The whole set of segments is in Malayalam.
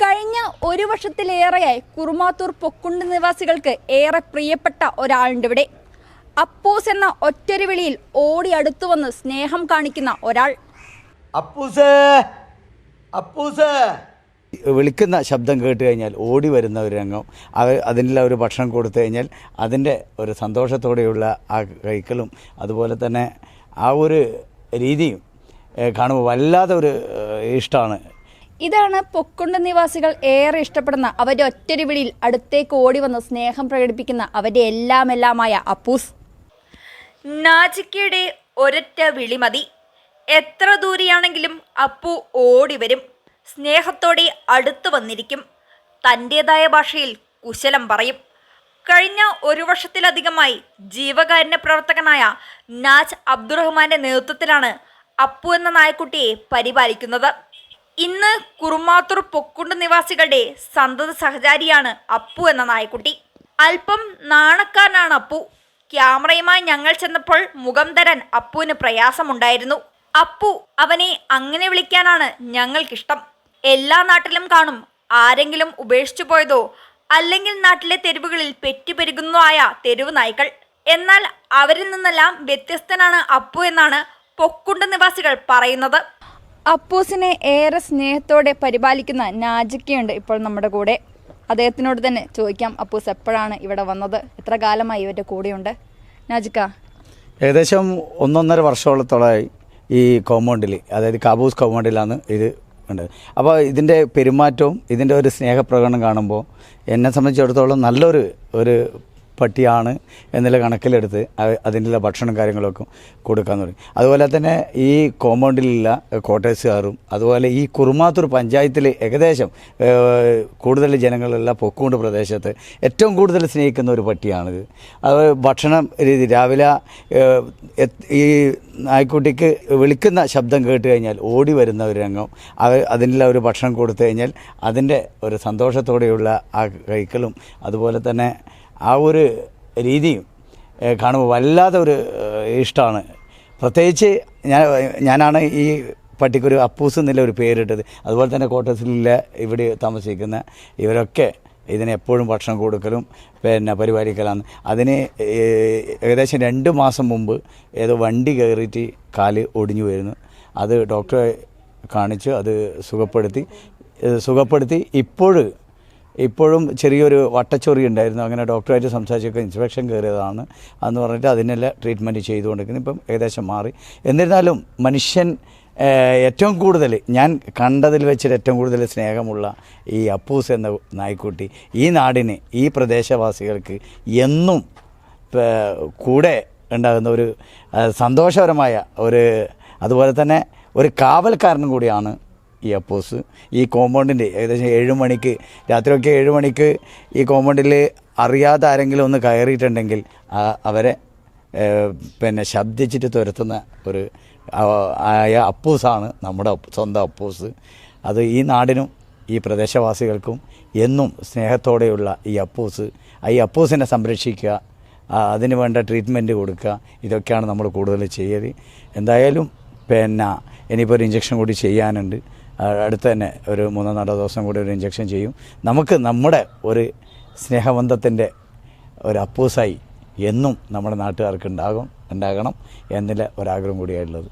കഴിഞ്ഞ ഒരു വർഷത്തിലേറെയായി കുറുമാത്തൂർ പൊക്കുണ്ട് നിവാസികൾക്ക് ഏറെ പ്രിയപ്പെട്ട ഒരാളുണ്ട് ഇവിടെ. അപ്പൂസ് എന്ന ഒറ്റൊരു വിളിയിൽ ഓടി അടുത്തു വന്ന് സ്നേഹം കാണിക്കുന്ന ഒരാൾ. അപ്പൂസ് അപ്പൂസ്. വിളിക്കുന്ന ശബ്ദം കേട്ട് കഴിഞ്ഞാൽ ഓടി വരുന്ന ഒരു രംഗം. അത് അതിനുള്ള ഒരു ഭക്ഷണം കൊടുത്തു കഴിഞ്ഞാൽ അതിന്റെ ഒരു സന്തോഷത്തോടെയുള്ള ആ കഴിക്കലും അതുപോലെ തന്നെ ആ ഒരു രീതിയും കാണുമ്പോൾ വല്ലാതെ ഒരു ഇഷ്ടമാണ്. ഇതാണ് പൊക്കുണ്ട നിവാസികൾ ഏറെ ഇഷ്ടപ്പെടുന്ന അവരുടെ ഒറ്റൊരു വിളിയിൽ അടുത്തേക്ക് ഓടി വന്ന് സ്നേഹം പ്രകടിപ്പിക്കുന്ന അവരുടെ എല്ലാം എല്ലാമായ അപ്പൂസ്. നാജിക്കയുടെ ഒരൊറ്റ വിളി മതി. എത്ര ദൂരെയാണെങ്കിലും അപ്പു ഓടി വരും. സ്നേഹത്തോടെ അടുത്തു വന്നിരിക്കും. തന്റെതായ ഭാഷയിൽ കുശലം പറയും. കഴിഞ്ഞ ഒരു വർഷത്തിലധികമായി ജീവകാരുണ്യ പ്രവർത്തകനായ നാജ് അബ്ദുറഹ്മാന്റെ നേതൃത്വത്തിലാണ് അപ്പു എന്ന നായക്കുട്ടിയെ പരിപാലിക്കുന്നത്. ഇന്ന് കുറുമാത്തൂർ പൊക്കുണ്ട് നിവാസികളുടെ സന്തത സഹചാരിയാണ് അപ്പു എന്ന നായക്കുട്ടി. അല്പം നാണക്കാരനാണ് അപ്പു. ക്യാമറയുമായി ഞങ്ങൾ ചെന്നപ്പോൾ മുഖം തരാൻ അപ്പുവിന് പ്രയാസമുണ്ടായിരുന്നു. അപ്പു അവനെ അങ്ങനെ വിളിക്കാനാണ് ഞങ്ങൾക്കിഷ്ടം. എല്ലാ നാട്ടിലും കാണും ആരെങ്കിലും ഉപേക്ഷിച്ചു പോയതോ അല്ലെങ്കിൽ നാട്ടിലെ തെരുവുകളിൽ പെറ്റുപെരുകുന്നതോ ആയ തെരുവ് നായ്ക്കൾ. എന്നാൽ അവരിൽ നിന്നെല്ലാം വ്യത്യസ്തനാണ് അപ്പു എന്നാണ് പൊക്കുണ്ട് നിവാസികൾ പറയുന്നത്. അപ്പൂസിനെ ഏറെ സ്നേഹത്തോടെ പരിപാലിക്കുന്ന നാജിക്കയുണ്ട് ഇപ്പോൾ നമ്മുടെ കൂടെ. അദ്ദേഹത്തിനോട് തന്നെ ചോദിക്കാം അപ്പൂസ് എപ്പോഴാണ് ഇവിടെ വന്നത്? എത്ര കാലമായി ഇവരുടെ കൂടെയുണ്ട്? നാജിക്ക. ഏകദേശം ഒന്നൊന്നര വർഷത്തോളമായി ഈ കോമ്പൗണ്ടിൽ അതായത് കാബൂസ് കോമ്പൗണ്ടിലാണ് ഇത് ഉണ്ട്. അപ്പോൾ ഇതിന്റെ പെരുമാറ്റവും ഇതിന്റെ ഒരു സ്നേഹപ്രകടനം കാണുമ്പോൾ എന്നെ സംബന്ധിച്ചിടത്തോളം നല്ലൊരു ഒരു പട്ടിയാണ് എന്നുള്ള കണക്കിലെടുത്ത് അതിന്റെ ഭക്ഷണം കാര്യങ്ങളൊക്കെ കൊടുക്കാൻ തുടങ്ങി. അതുപോലെ തന്നെ ഈ കോമ്പൗണ്ടിലുള്ള കോട്ടേഴ്സുകാരും അതുപോലെ ഈ കുറുമാത്തൂർ പഞ്ചായത്തിൽ ഏകദേശം കൂടുതൽ ജനങ്ങളുള്ള പൊക്കുണ്ട് പ്രദേശത്ത് ഏറ്റവും കൂടുതൽ സ്നേഹിക്കുന്ന ഒരു പട്ടിയാണിത്. അത് ഭക്ഷണം രീതി രാവിലെ ഈ നായ്ക്കുട്ടിക്ക് വിളിക്കുന്ന ശബ്ദം കേട്ട് കഴിഞ്ഞാൽ ഓടി വരുന്ന ഒരു രംഗം. അത് അതിനുള്ള ഒരു ഭക്ഷണം കൊടുത്തു കഴിഞ്ഞാൽ അതിന്റെ ഒരു സന്തോഷത്തോടെയുള്ള ആ കഴിക്കലും അതുപോലെ തന്നെ ആ ഒരു രീതിയും കാണുമ്പോൾ വല്ലാതെ ഒരു ഇഷ്ടമാണ് പ്രത്യേകിച്ച് ഞാൻ ഞാനാണ് ഈ പട്ടിക്കൊരു അപ്പൂസ് എന്നുള്ള ഒരു പേരിട്ടത്. അതുപോലെ തന്നെ കോട്ടസിലെ ഇവിടെ താമസിക്കുന്ന ഇവരൊക്കെ ഇതിന് എപ്പോഴും ഭക്ഷണം കൊടുക്കലും പിന്നെ പരിപാലിക്കലാണ്. അതിന് ഏകദേശം രണ്ട് മാസം മുമ്പ് ഏതോ വണ്ടി കയറിയിട്ട് കാൽ ഒടിഞ്ഞു വരുന്നു അത് ഡോക്ടറെ കാണിച്ച് അത് സുഖപ്പെടുത്തി സുഖപ്പെടുത്തി ഇപ്പോൾ ഇപ്പോഴും ചെറിയൊരു വട്ടച്ചൊറി ഉണ്ടായിരുന്നു. അങ്ങനെ ഡോക്ടറായിട്ട് സംസാരിച്ചൊക്കെ ഇൻസ്പെക്ഷൻ കയറിയതാണ്. അതെന്ന് പറഞ്ഞിട്ട് അതിനെല്ലാം ട്രീറ്റ്മെന്റ് ചെയ്തുകൊണ്ടിരിക്കുന്നു. ഇപ്പം ഏകദേശം മാറി. എന്നിരുന്നാലും മനുഷ്യൻ ഏറ്റവും കൂടുതൽ ഞാൻ കണ്ടതിൽ വെച്ചിട്ട് ഏറ്റവും കൂടുതൽ സ്നേഹമുള്ള ഈ അപ്പൂസ് എന്ന നായ്ക്കുട്ടി ഈ നാടിന് ഈ പ്രദേശവാസികൾക്ക് എന്നും കൂടെ ഉണ്ടാകുന്ന ഒരു സന്തോഷകരമായ ഒരു അതുപോലെ തന്നെ ഒരു കാവൽക്കാരനും കൂടിയാണ് ഈ അപ്പോസ് ഈ കോമ്പൗണ്ടിന്റെ ഏകദേശം ഏഴ് മണിക്ക് രാത്രിയൊക്കെ ഏഴ് മണിക്ക് ഈ കോമ്പൗണ്ടിൽ അറിയാതെ ആരെങ്കിലും ഒന്ന് കയറിയിട്ടുണ്ടെങ്കിൽ അവരെ പിന്നെ ശബ്ദിച്ചിട്ട് തുരത്തുന്ന ഒരു ആയ അപ്പൂസാണ് നമ്മുടെ സ്വന്തം അപ്പൂസ്. അത് ഈ നാടിനും ഈ പ്രദേശവാസികൾക്കും എന്നും സ്നേഹത്തോടെയുള്ള ഈ അപ്പൂസ്. ഈ അപ്പൂസിനെ സംരക്ഷിക്കുക അതിന് വേണ്ട ട്രീറ്റ്മെന്റ് കൊടുക്കുക ഇതൊക്കെയാണ് നമ്മൾ കൂടുതൽ ചെയ്യൽ എന്തായാലും പിന്നെ ഇനിയിപ്പോൾ ഒരു ഇഞ്ചക്ഷൻ കൂടി ചെയ്യാനുണ്ട്. അടുത്ത് തന്നെ ഒരു മൂന്നോ നാലോ ദിവസം കൂടി ഒരു ഇഞ്ചക്ഷൻ ചെയ്യും. നമുക്ക് നമ്മുടെ ഒരു സ്നേഹബന്ധത്തിന്റെ ഒരു അപ്പൂസായി എന്നും നമ്മുടെ നാട്ടുകാർക്ക് ഉണ്ടാകും ഉണ്ടാകണം എന്നുള്ള ഒരാഗ്രഹം കൂടിയായിട്ടുള്ളത്.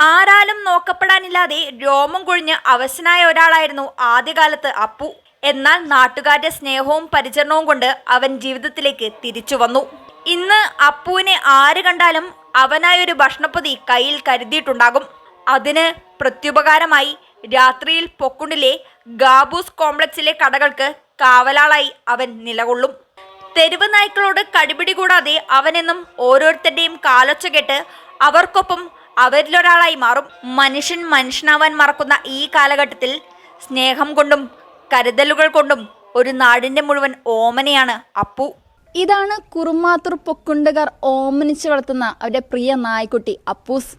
ആരാലും നോക്കപ്പെടാനില്ലാതെ രോമം കൊഴിഞ്ഞ് അവശനായ ഒരാളായിരുന്നു ആദ്യകാലത്ത് അപ്പു. എന്നാൽ നാട്ടുകാരുടെ സ്നേഹവും പരിചരണവും കൊണ്ട് അവൻ ജീവിതത്തിലേക്ക് തിരിച്ചു വന്നു. ഇന്ന് അപ്പുവിനെ ആര് കണ്ടാലും അവനായൊരു ഭക്ഷണപ്പൊതി കയ്യിൽ കരുതിയിട്ടുണ്ടാകും. അതിന് പ്രത്യുപകാരമായി രാത്രിയിൽ പൊക്കുണ്ടിലെ ഗാബൂസ് കോംപ്ലക്സിലെ കടകൾക്ക് കാവലാളായി അവൻ നിലകൊള്ളും. തെരുവ് നായ്ക്കളോട് കടിപിടി കൂടാതെ അവനെന്നും ഓരോരുത്തരുടെയും കാലൊച്ച കേട്ട് അവർക്കൊപ്പം അവരിലൊരാളായി മാറും. മനുഷ്യൻ മനുഷ്യനാവാൻ മറക്കുന്ന ഈ കാലഘട്ടത്തിൽ സ്നേഹം കൊണ്ടും കരുതലുകൾ കൊണ്ടും ഒരു നാടിന്റെ മുഴുവൻ ഓമനയാണ് അപ്പു. ഇതാണ് കുറുമാത്തൂർ പൊക്കുണ്ടുകാർ ഓമനിച്ച് വളർത്തുന്ന അവരുടെ പ്രിയ നായ്ക്കുട്ടി അപ്പൂസ്.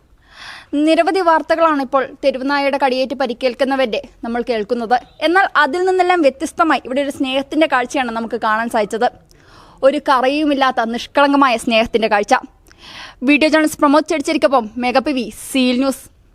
നിരവധി വാർത്തകളാണ് ഇപ്പോൾ തെരുവുനായയുടെ കടിയേറ്റ് പരിക്കേൽക്കുന്നവരുടെ നമ്മൾ കേൾക്കുന്നത്. എന്നാൽ അതിൽ നിന്നെല്ലാം വ്യത്യസ്തമായി ഇവിടെ ഒരു സ്നേഹത്തിന്റെ കാഴ്ചയാണ് നമുക്ക് കാണാൻ സാധിച്ചത്. ഒരു കറയുമില്ലാത്ത നിഷ്കളങ്കമായ സ്നേഹത്തിന്റെ കാഴ്ച. Video journals Pramod ചെടിച്ചേരിക്കൊപ്പം mega P V seal news.